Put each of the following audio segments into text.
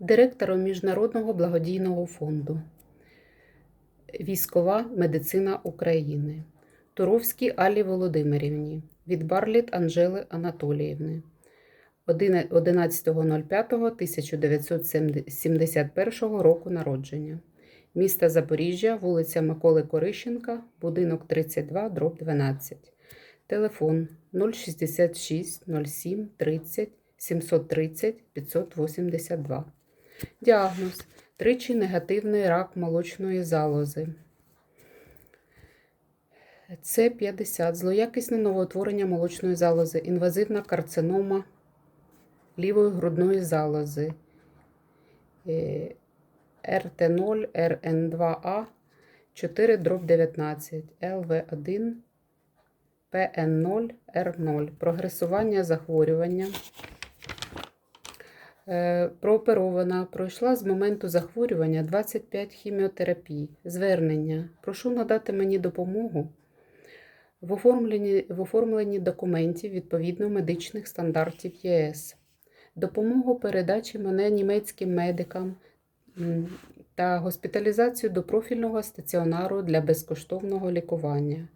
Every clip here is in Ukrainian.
директором Міжнародного благодійного фонду Військова медицина України, Туровській Аллі Володимирівні, від Барліт Анжели Анатоліївни 11.05.1971 року народження. Міста Запоріжжя, вулиця Миколи Корищенка, будинок 32, дроб 12. Телефон 066 07 30 730 582. Діагноз. Тричі негативний рак молочної залози. С 50 злоякісне новоутворення молочної залози, інвазивна карцинома лівої грудної залози. Е, РТ0, РН2А 4 дроб 19, ЛВ1, ПН0, Р0. Прогресування захворювання. Е, Прооперована, пройшла з моменту захворювання 25 хіміотерапій. Звернення. Прошу надати мені допомогу в оформленні, в оформленні документів відповідно медичних стандартів ЄС. Допомогу передачі мене німецьким медикам та госпіталізацію до профільного стаціонару для безкоштовного лікування.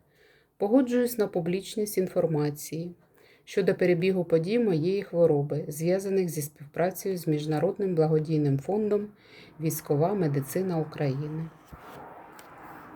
Погоджуюсь на публічність інформації щодо перебігу подій моєї хвороби, зв'язаних зі співпрацею з Міжнародним благодійним фондом Військова медицина України.